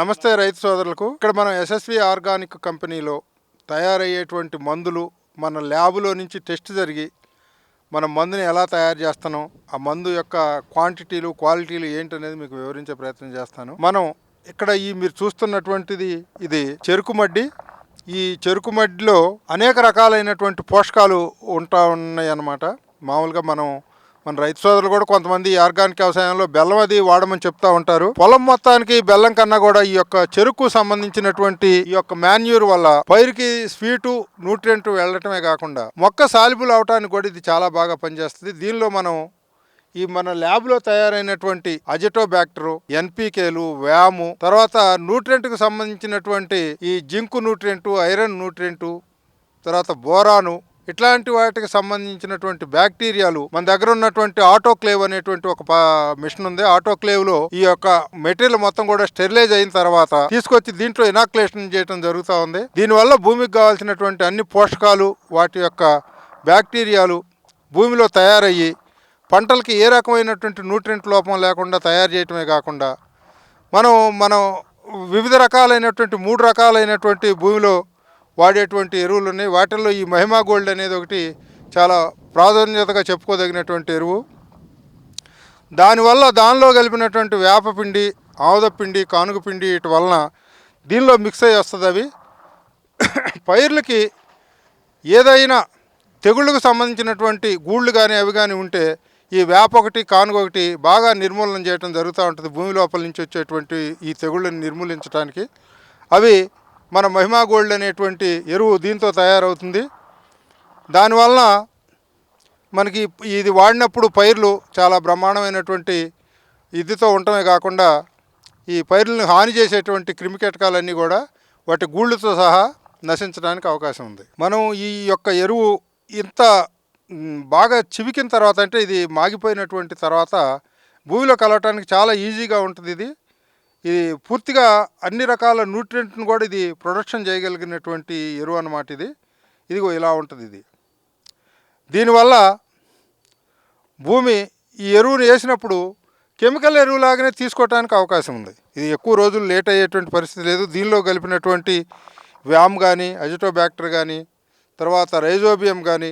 నమస్తే రైతు సోదరులకు. ఇక్కడ మనం ఎస్ఎస్వి ఆర్గానిక్ కంపెనీలో తయారయ్యేటువంటి మందులు మన ల్యాబులో నుంచి టెస్ట్ జరిగి మన మందుని ఎలా తయారు చేస్తానో ఆ మందు యొక్క క్వాంటిటీలు క్వాలిటీలు ఏంటనేది మీకు వివరించే ప్రయత్నం చేస్తాను. మనం ఇక్కడ ఈ మీరు చూస్తున్నటువంటిది ఇది చెరుకు మడ్డి. ఈ చెరుకు మడ్డిలో అనేక రకాలైనటువంటి పోషకాలు ఉంటా ఉన్నాయి అన్నమాట మామూలుగా మనం మన రైతు సోదరులు కూడా కొంతమంది ఈ ఆర్గానిక్ వ్యవసాయంలో బెల్లం అది వాడమని చెప్తా ఉంటారు. పొలం మొత్తానికి బెల్లం కన్నా కూడా ఈ యొక్క చెరుకు సంబంధించినటువంటి ఈ యొక్క మాన్యూర్ వల్ల పైరుకి స్వీటు న్యూట్రియంట్ వెళ్ళటమే కాకుండా మొక్క సాలిబుల్ అవటానికి కూడా ఇది చాలా బాగా పనిచేస్తుంది. దీనిలో మనం ఈ మన ల్యాబ్లో తయారైనటువంటి అజిటోబ్యాక్టరు ఎన్పికేలు వ్యాము తర్వాత న్యూట్రియంట్కు సంబంధించినటువంటి ఈ జింకు న్యూట్రియంటు ఐరన్ న్యూట్రియంటు తర్వాత బోరాను ఇట్లాంటి వాటికి సంబంధించినటువంటి బ్యాక్టీరియాలు మన దగ్గర ఉన్నటువంటి ఆటోక్లేవ్ అనేటువంటి ఒక మిషన్ ఉంది. ఆటోక్లేవ్లో ఈ యొక్క మెటీరియల్ మొత్తం కూడా స్టెరిలైజ్ అయిన తర్వాత తీసుకొచ్చి దీంట్లో ఇనాక్యులేషన్ చేయడం జరుగుతూ ఉంది. దీనివల్ల భూమికి కావాల్సినటువంటి అన్ని పోషకాలు వాటి యొక్క బ్యాక్టీరియాలు భూమిలో తయారయ్యి పంటలకి ఏ రకమైనటువంటి న్యూట్రియంట్ లోపం లేకుండా తయారు చేయటమే కాకుండా మనం మనం వివిధ రకాలైనటువంటి మూడు రకాలైనటువంటి భూమిలో వాడేటువంటి ఎరువులు ఉన్నాయి. వాటిల్లో ఈ మహిమా గోల్డ్ అనేది ఒకటి చాలా ప్రాధాన్యతగా చెప్పుకోదగినటువంటి ఎరువు. దానివల్ల దానిలో కలిపినటువంటి వేపపిండి ఆముదపిండి కానుగపిండి వీటి వలన దీనిలో మిక్స్ అయ్యి వస్తుంది అవి. పైర్లకి ఏదైనా తెగుళ్ళకు సంబంధించినటువంటి గూళ్ళు కానీ అవి కానీ ఉంటే ఈ వేప ఒకటి కానుగ ఒకటి బాగా నిర్మూలన చేయడం జరుగుతూ ఉంటుంది. భూమి లోపల నుంచి వచ్చేటువంటి ఈ తెగుళ్ళని నిర్మూలించడానికి అవి మన మహిమా గోల్డ్ అనేటువంటి ఎరువు దీంతో తయారవుతుంది. దానివలన మనకి ఇది వాడినప్పుడు పైర్లు చాలా బ్రహ్మాండమైనటువంటి ఇదితో ఉండటమే కాకుండా ఈ పైర్లను హాని చేసేటువంటి క్రిమికీటకాలన్నీ కూడా వాటి గూళ్ళతో సహా నశించడానికి అవకాశం ఉంది. మనం ఈ యొక్క ఎరువు ఇంత బాగా చివికిన తర్వాత అంటే ఇది మాగిపోయినటువంటి తర్వాత భూమిలో కలవటానికి చాలా ఈజీగా ఉంటుంది ఇది. ఇది పూర్తిగా అన్ని రకాల న్యూట్రియంట్ను కూడా ఇది ప్రొడక్షన్ చేయగలిగినటువంటి ఎరువు అన్నమాట ఇది. ఇదిగో ఇలా ఉంటుంది ఇది. దీనివల్ల భూమి ఈ ఎరువును వేసినప్పుడు కెమికల్ ఎరువులాగానే తీసుకోవడానికి అవకాశం ఉంది. ఇది ఎక్కువ రోజులు లేట్ అయ్యేటువంటి పరిస్థితి లేదు. దీనిలో కలిపినటువంటి వ్యామ్ కానీ అజిటోబ్యాక్టర్ కానీ తర్వాత రైజోబియం కానీ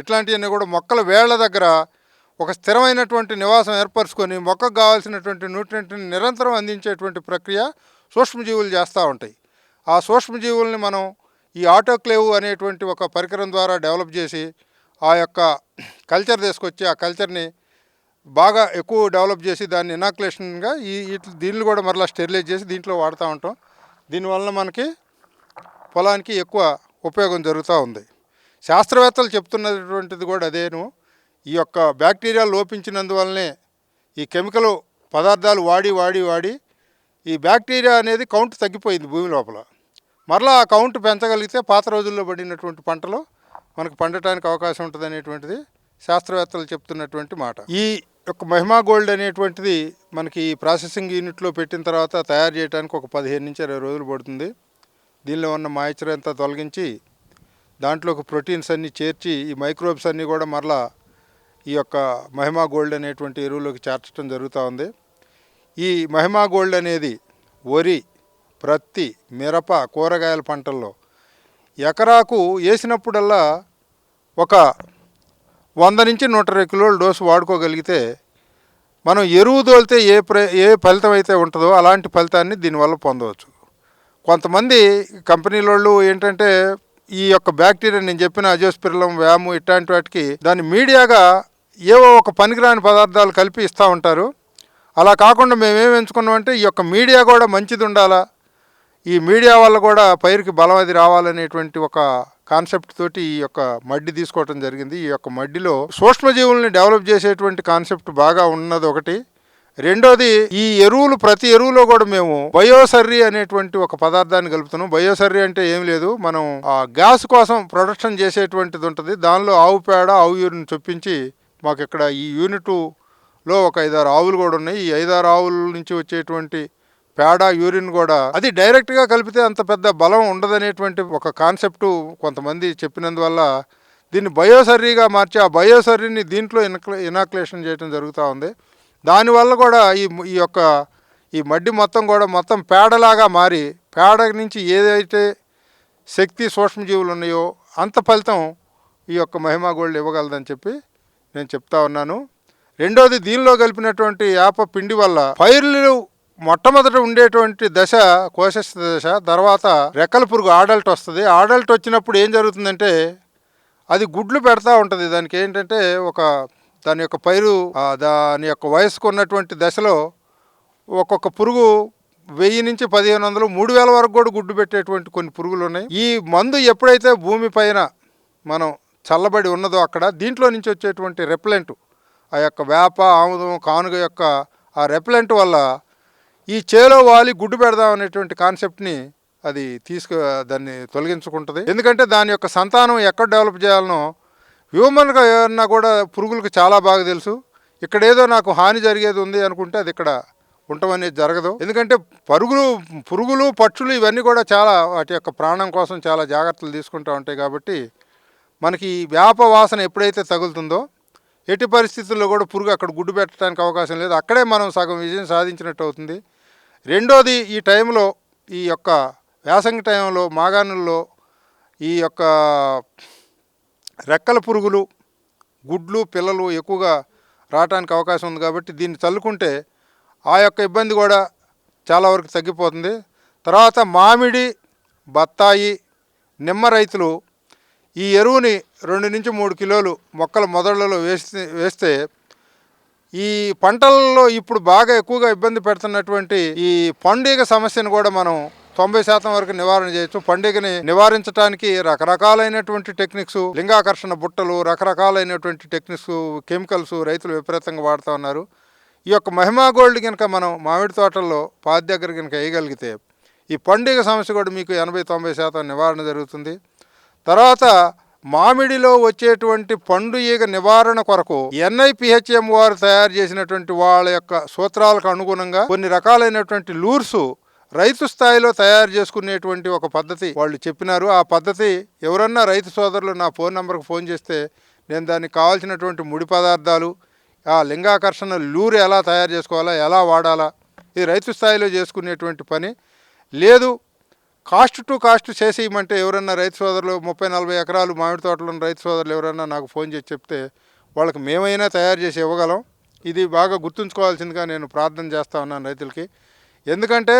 ఇట్లాంటివన్నీ కూడా మొక్కల వేళ్ళ దగ్గర ఒక స్థిరమైనటువంటి నివాసం ఏర్పరచుకొని మొక్కకు కావాల్సినటువంటి న్యూట్రియంట్ని నిరంతరం అందించేటువంటి ప్రక్రియ సూక్ష్మజీవులు చేస్తూ ఉంటాయి. ఆ సూక్ష్మజీవుల్ని మనం ఈ ఆటోక్లేవ్ అనేటువంటి ఒక పరికరం ద్వారా డెవలప్ చేసి ఆ యొక్క కల్చర్ తీసుకొచ్చి ఆ కల్చర్ని బాగా ఎక్కువ డెవలప్ చేసి దాన్ని ఇనాక్యులేషన్గా ఈ వీటి దీన్ని కూడా మరలా స్టెరిలైజ్ చేసి దీంట్లో వాడుతూ ఉంటాం. దీనివల్ల మనకి పొలానికి ఎక్కువ ఉపయోగం జరుగుతూ ఉంది. శాస్త్రవేత్తలు చెప్తున్నటువంటిది కూడా అదేను. ఈ యొక్క బ్యాక్టీరియా లోపించినందువల్లనే ఈ కెమికల్ పదార్థాలు వాడి వాడి వాడి ఈ బ్యాక్టీరియా అనేది కౌంట్ తగ్గిపోయింది భూమి లోపల. మరలా ఆ కౌంట్ పెంచగలిగితే పాత రోజుల్లో పడినటువంటి పంటలు మనకు పండటానికి అవకాశం ఉంటుంది అనేటువంటిది శాస్త్రవేత్తలు చెప్తున్నటువంటి మాట. ఈ యొక్క మహిమా గోల్డ్ అనేటువంటిది మనకి ఈ ప్రాసెసింగ్ యూనిట్లో పెట్టిన తర్వాత తయారు చేయడానికి ఒక పదిహేను నుంచి ఇరవై రోజులు పడుతుంది. దీనిలో ఉన్న మాయిశ్చర్ అంతా తొలగించి దాంట్లోకి ప్రోటీన్స్ అన్నీ చేర్చి ఈ మైక్రోబ్స్ అన్నీ కూడా మరలా ఈ యొక్క మహిమా గోల్డ్ అనేటువంటి ఎరువులోకి చేర్చడం జరుగుతూ ఉంది. ఈ మహిమా గోల్డ్ అనేది వరి ప్రత్తి మిరప కూరగాయల పంటల్లో ఎకరాకు వేసినప్పుడల్లా ఒక వంద నుంచి నూట ఇరవై కిలోల డోసు వాడుకోగలిగితే మనం ఎరువు దోలితే ఏ ప్ర ఏ ఫలితం అయితే ఉంటుందో అలాంటి ఫలితాన్ని దీనివల్ల పొందవచ్చు. కొంతమంది కంపెనీల వాళ్ళు ఏంటంటే ఈ యొక్క బ్యాక్టీరియా నేను చెప్పిన అజోస్పిరలం వ్యాము ఇట్లాంటి వాటికి దాన్ని మీడియాగా ఏవో ఒక పనికిరాని పదార్థాలు కలిపి ఇస్తూ ఉంటారు. అలా కాకుండా మేమేం ఎంచుకున్నామంటే ఈ యొక్క మీడియా కూడా మంచిది ఉండాలా? ఈ మీడియా వల్ల కూడా పైరుకి బలం అది రావాలనేటువంటి ఒక కాన్సెప్ట్ తోటి ఈ యొక్క మడ్డి తీసుకోవటం జరిగింది. ఈ యొక్క మడ్డిలో సూక్ష్మజీవుల్ని డెవలప్ చేసేటువంటి కాన్సెప్ట్ బాగా ఉన్నది ఒకటి. రెండోది ఈ ఎరువులు ప్రతి ఎరువులో కూడా మేము బయోసర్రీ అనేటువంటి ఒక పదార్థాన్ని కలుపుతున్నాం. బయోసర్రీ అంటే ఏం లేదు మనం ఆ గ్యాస్ కోసం ప్రొడక్షన్ చేసేటువంటిది ఉంటుంది. దానిలో ఆవు పేడ ఆవు యూరిన్ చొప్పించి మాకు ఇక్కడ ఈ యూనిట్లో ఒక ఐదారు ఆవులు కూడా ఉన్నాయి. ఈ ఐదారు ఆవుల నుంచి వచ్చేటువంటి పేడ యూరిన్ కూడా అది డైరెక్ట్గా కలిపితే అంత పెద్ద బలం ఉండదనేటువంటి ఒక కాన్సెప్ట్ కొంతమంది చెప్పినందువల్ల దీన్ని బయోసర్రీగా మార్చి ఆ బయోసర్రీని దీంట్లో ఇన్క్లే ఇనాక్లేషన్ చేయడం జరుగుతూ ఉంది. దానివల్ల కూడా ఈ ఈ యొక్క ఈ మడ్డి మొత్తం కూడా మొత్తం పేడలాగా మారి పేడ నుంచి ఏదైతే శక్తి సూక్ష్మజీవులు ఉన్నాయో అంత ఫలితం ఈ యొక్క మహిమా గోల్డ్ ఇవ్వగలదని చెప్పి నేను చెప్తా ఉన్నాను. రెండోది దీనిలో కలిపినటువంటి యాప పిండి వల్ల పైర్లు మొట్టమొదట ఉండేటువంటి దశ కోశస్థ దశ తర్వాత రెక్కల పురుగు ఆడల్ట్ వస్తుంది. ఆడల్ట్ వచ్చినప్పుడు ఏం జరుగుతుందంటే అది గుడ్లు పెడతా ఉంటుంది. దానికి ఏంటంటే ఒక దాని యొక్క పైరు దాని యొక్క వయసుకు ఉన్నటువంటి దశలో ఒక్కొక్క పురుగు వెయ్యి నుంచి పదిహేను వందలు మూడు వేల వరకు కూడా గుడ్డు పెట్టేటువంటి కొన్ని పురుగులు ఉన్నాయి. ఈ మందు ఎప్పుడైతే భూమి పైన మనం చల్లబడి ఉన్నదో అక్కడ దీంట్లో నుంచి వచ్చేటువంటి రెప్లెంట్ ఆ యొక్క వేప ఆముదం కానుగ యొక్క ఆ రెప్లెంట్ వల్ల ఈ చేలో వాలి గుడ్డు పెడదాం అనేటువంటి కాన్సెప్ట్ని అది తీసుకు దాన్ని తొలగించుకుంటుంది. ఎందుకంటే దాని యొక్క సంతానం ఎక్కడ డెవలప్ చేయాలనో హ్యూమన్గా ఏమన్నా కూడా పురుగులకు చాలా బాగా తెలుసు. ఇక్కడ ఏదో నాకు హాని జరిగేది ఉంది అనుకుంటే అది ఇక్కడ ఉండటం అనేది జరగదు. ఎందుకంటే పరుగులు పురుగులు పక్షులు ఇవన్నీ కూడా చాలా వాటి యొక్క ప్రాణం కోసం చాలా జాగ్రత్తలు తీసుకుంటూ ఉంటాయి కాబట్టి మనకి ఈ వేప వాసన ఎప్పుడైతే తగులుతుందో ఎట్టి పరిస్థితుల్లో కూడా పురుగు అక్కడ గుడ్డు పెట్టడానికి అవకాశం లేదు. అక్కడే మనం సగం విజయం సాధించినట్టు అవుతుంది. రెండోది ఈ టైంలో ఈ యొక్క వేసంగి టైంలో మాగాణుల్లో ఈ యొక్క రెక్కల పురుగులు గుడ్లు పిల్లలు ఎక్కువగా రావడానికి అవకాశం ఉంది కాబట్టి దీన్ని చల్లుకుంటే ఆ యొక్క ఇబ్బంది కూడా చాలా వరకు తగ్గిపోతుంది. తర్వాత మామిడి బత్తాయి నిమ్మ రైతులు ఈ ఎరువుని రెండు నుంచి మూడు కిలోలు మొక్కల మొదళ్ళలో వేస్తే వేస్తే ఈ పంటలలో ఇప్పుడు బాగా ఎక్కువగా ఇబ్బంది పెడుతున్నటువంటి ఈ పండుగ సమస్యను కూడా మనం తొంభై శాతం వరకు నివారణ చేయొచ్చు. పండుగని నివారించడానికి రకరకాలైనటువంటి టెక్నిక్స్ లింగాకర్షణ బుట్టలు రకరకాలైనటువంటి టెక్నిక్స్ కెమికల్స్ రైతులు విపరీతంగా వాడుతూ ఉన్నారు. ఈ యొక్క మహిమా గోల్డ్ కనుక మనం మామిడి తోటల్లో పాది దగ్గర కనుక వేయగలిగితే ఈ పండుగ సమస్య కూడా మీకు ఎనభై తొంభై శాతం నివారణ జరుగుతుంది. తర్వాత మామిడిలో వచ్చేటువంటి పండు ఈగ నివారణ కొరకు ఎన్ఐపిహెచ్ఎం వారు తయారు చేసినటువంటి వాళ్ళ యొక్క సూత్రాలకు అనుగుణంగా కొన్ని రకాలైనటువంటి లూర్సు రైతు స్థాయిలో తయారు చేసుకునేటువంటి ఒక పద్ధతి వాళ్ళు చెప్పినారు. ఆ పద్ధతి ఎవరన్నా రైతు సోదరులు నా ఫోన్ నెంబర్కి ఫోన్ చేస్తే నేను దానికి కావాల్సినటువంటి ముడి పదార్థాలు ఆ లింగాకర్షణ లూరు ఎలా తయారు చేసుకోవాలా ఎలా వాడాలా ఇది రైతు స్థాయిలో చేసుకునేటువంటి పని లేదు. కాస్ట్ టు కాస్ట్ చేసేయమంటే ఎవరన్నా రైతు సోదరులు ముప్పై నలభై ఎకరాలు మామిడి తోటలో ఉన్న రైతు సోదరులు ఎవరన్నా నాకు ఫోన్ చేసి చెప్తే వాళ్ళకి మేమైనా తయారు చేసి ఇవ్వగలం. ఇది బాగా గుర్తుంచుకోవాల్సిందిగా నేను ప్రార్థన చేస్తా ఉన్నాను రైతులకి. ఎందుకంటే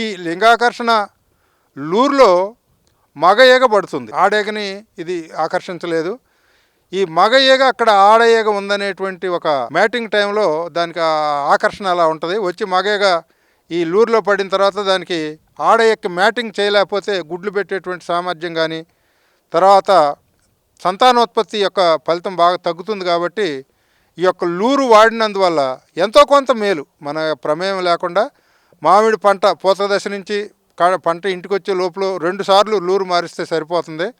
ఈ లింగాకర్షణ లూర్లో మగ ఈగ పడుతుంది. ఆడేగని ఇది ఆకర్షించలేదు. ఈ మగ ఈగ అక్కడ ఆడ ఈగ ఉందనేటువంటి ఒక మ్యాటింగ్ టైంలో దానికి ఆకర్షణ అలా ఉంటుంది. వచ్చి మగ ఈగ ఈ లూర్లో పడిన తర్వాత దానికి ఆడ యొక్క మ్యాటింగ్ చేయలేకపోతే గుడ్లు పెట్టేటువంటి సామర్థ్యం కానీ తర్వాత సంతానోత్పత్తి యొక్క ఫలితం బాగా తగ్గుతుంది కాబట్టి ఈ యొక్క లూరు వాడినందువల్ల ఎంతో కొంత మేలు. మన ప్రమేయం లేకుండా మామిడి పంట పూత దశ నుంచి కా- పంట ఇంటికి వచ్చే లోపల రెండు సార్లు లూరు మారిస్తే సరిపోతుంది.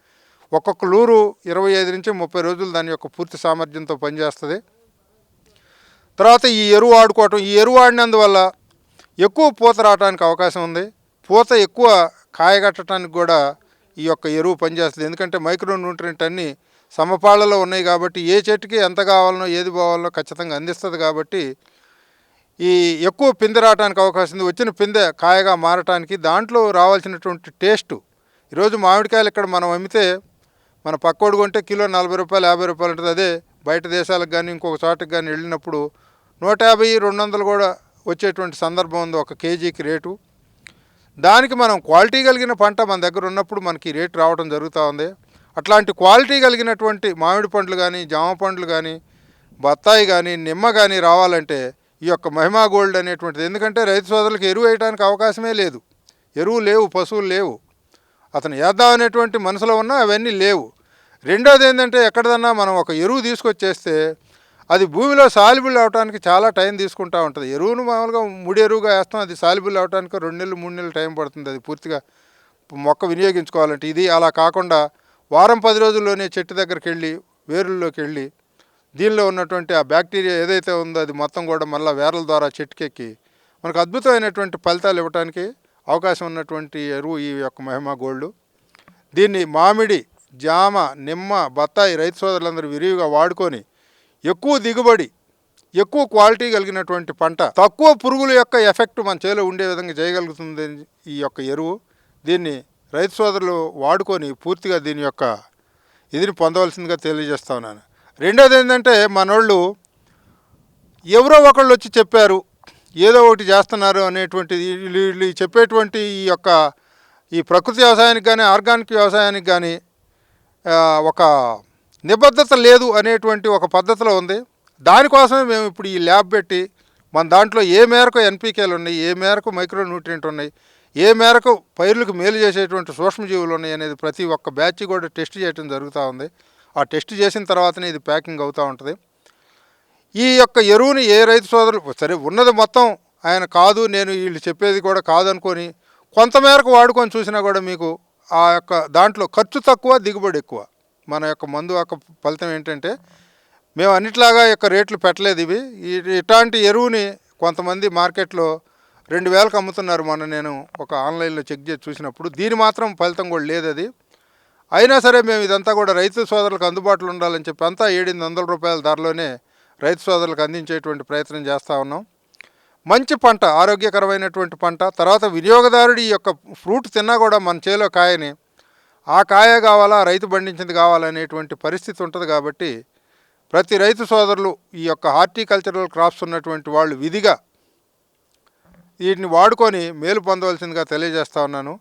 ఒక్కొక్క లూరు ఇరవై ఐదు నుంచి ముప్పై రోజులు దాని యొక్క పూర్తి సామర్థ్యంతో పనిచేస్తుంది. తర్వాత ఈ ఎరువు వాడుకోవటం ఈ ఎరువు ఆడినందువల్ల ఎక్కువ పూత రావడానికి అవకాశం ఉంది. పూత ఎక్కువ కాయగట్టడానికి కూడా ఈ యొక్క ఎరువు పనిచేస్తుంది. ఎందుకంటే మైక్రో న్యూట్రియంట్ అన్నీ సమపాళ్ళలో ఉన్నాయి కాబట్టి ఏ చెట్టుకి ఎంత కావాలనో ఏది పోవాలనో ఖచ్చితంగా అందిస్తుంది కాబట్టి ఈ ఎక్కువ పిందె రావడానికి అవకాశం ఉంది. వచ్చిన పిందె కాయగా మారటానికి దాంట్లో రావాల్సినటువంటి టేస్టు. ఈరోజు మామిడికాయలు ఇక్కడ మనం అమ్మితే మన పక్కోడు కొంటే కిలో నలభై రూపాయలు యాభై రూపాయలు ఉంటుంది. అదే బయట దేశాలకు కానీ ఇంకొక చోటకి కానీ వెళ్ళినప్పుడు నూట యాభై రెండు వందలు కూడా వచ్చేటువంటి సందర్భం ఉంది. ఒక కేజీకి రేటు. దానికి మనం క్వాలిటీ కలిగిన పంట మన దగ్గర ఉన్నప్పుడు మనకి రేటు రావడం జరుగుతూ ఉంది. అట్లాంటి క్వాలిటీ కలిగినటువంటి మామిడి పండ్లు కానీ జామ పండ్లు కానీ బత్తాయి కానీ నిమ్మ కానీ రావాలంటే ఈ యొక్క మహిమా గోల్డ్ అనేటువంటిది. ఎందుకంటే రైతు సోదరులకు ఎరువు వేయడానికి అవకాశమే లేదు. ఎరువు లేవు పశువులు లేవు. అతను వేద్దాం అనేటువంటి మనసులో ఉన్నా అవన్నీ లేవు. రెండోది ఏంటంటే ఎక్కడదన్నా మనం ఒక ఎరువు తీసుకొచ్చేస్తే అది భూమిలో సాల్యుబుల్ అవడానికి చాలా టైం తీసుకుంటా ఉంటుంది. ఎరువును మామూలుగా ముడి ఎరువుగా వేస్తాం అది సాల్యుబుల్ అవడానికి రెండు నెలలు మూడు నెలలు టైం పడుతుంది. అది పూర్తిగా మొక్క వినియోగించుకోవాలంటే ఇది అలా కాకుండా వారం పది రోజుల్లోనే చెట్టు దగ్గరికి వెళ్ళి వేరుల్లోకి వెళ్ళి దీనిలో ఉన్నటువంటి ఆ బ్యాక్టీరియా ఏదైతే ఉందో అది మొత్తం కూడా మళ్ళీ వేర్ల ద్వారా చెట్టుకెక్కి మనకు అద్భుతమైనటువంటి ఫలితాలు ఇవ్వడానికి అవకాశం ఉన్నటువంటి ఎరువు ఈ యొక్క మహిమ గోల్డ్. దీన్ని మామిడి జామ నిమ్మ బత్తాయి రైతు సోదరులందరూ విరివిగా వాడుకొని ఎక్కువ దిగుబడి ఎక్కువ క్వాలిటీ కలిగినటువంటి పంట తక్కువ పురుగుల యొక్క ఎఫెక్ట్ మన చేలో ఉండే విధంగా చేయగలుగుతుంది ఈ యొక్క ఎరువు. దీన్ని రైతు సోదరులు వాడుకొని పూర్తిగా దీని యొక్క ఇదిని పొందవలసిందిగా తెలియజేస్తా ఉన్నాను. రెండోది ఏంటంటే మనోళ్ళు ఎవరో ఒకళ్ళు వచ్చి చెప్పారు ఏదో ఒకటి చేస్తున్నారు అనేటువంటి వీళ్ళు వీళ్ళు చెప్పేటువంటి ఈ యొక్క ఈ ప్రకృతి వ్యవసాయానికి కానీ ఆర్గానిక్ వ్యవసాయానికి కానీ ఒక నిబద్ధత లేదు అనేటువంటి ఒక పద్ధతిలో ఉంది. దానికోసమే మేము ఇప్పుడు ఈ ల్యాబ్ పెట్టి మన దాంట్లో ఏ మేరకు ఎన్పికేలు ఉన్నాయి ఏ మేరకు మైక్రో న్యూట్రియంట్ ఉన్నాయి ఏ మేరకు పైర్లకు మేలు చేసేటువంటి సూక్ష్మజీవులు ఉన్నాయి అనేది ప్రతి ఒక్క బ్యాచ్ కూడా టెస్ట్ చేయడం జరుగుతూ ఉంది. ఆ టెస్ట్ చేసిన తర్వాతనే ఇది ప్యాకింగ్ అవుతూ ఉంటుంది. ఈ యొక్క ఎరువుని ఏ రైతు సోదరులు సరే ఉన్నది మొత్తం ఆయన కాదు నేను వీళ్ళు చెప్పేది కూడా కాదనుకొని కొంతమేరకు వాడుకొని చూసినా కూడా మీకు ఆ యొక్క దాంట్లో ఖర్చు తక్కువ దిగుబడి ఎక్కువ. మన యొక్క మందు యొక్క ఫలితం ఏంటంటే మేము అన్నిట్లాగా యొక్క రేట్లు పెట్టలేదు ఇవి. ఇట్లాంటి ఎరువుని కొంతమంది మార్కెట్లో రెండు వేలకు అమ్ముతున్నారు మొన్న నేను ఒక ఆన్లైన్లో చెక్ చేసి చూసినప్పుడు. దీని మాత్రం ఫలితం కూడా లేదు అది. అయినా సరే మేము ఇదంతా కూడా రైతు సోదరులకు అందుబాటులో ఉండాలని చెప్పి అంతా ఏడెనిమిది వందల రూపాయల ధరలోనే రైతు సోదరులకు అందించేటువంటి ప్రయత్నం చేస్తూ ఉన్నాం. మంచి పంట ఆరోగ్యకరమైనటువంటి పంట తర్వాత వినియోగదారుడు ఈ యొక్క ఫ్రూట్ తిన్నా కూడా మన చేలో కాయని ఆ కాయ కావాలా రైతు పండించింది కావాలనేటువంటి పరిస్థితి ఉంటుంది కాబట్టి ప్రతి రైతు సోదరులు ఈ యొక్క హార్టికల్చరల్ క్రాప్స్ ఉన్నటువంటి వాళ్ళు విధిగా వీటిని వాడుకొని మేలు పొందవలసిందిగా తెలియజేస్తా ఉన్నాను.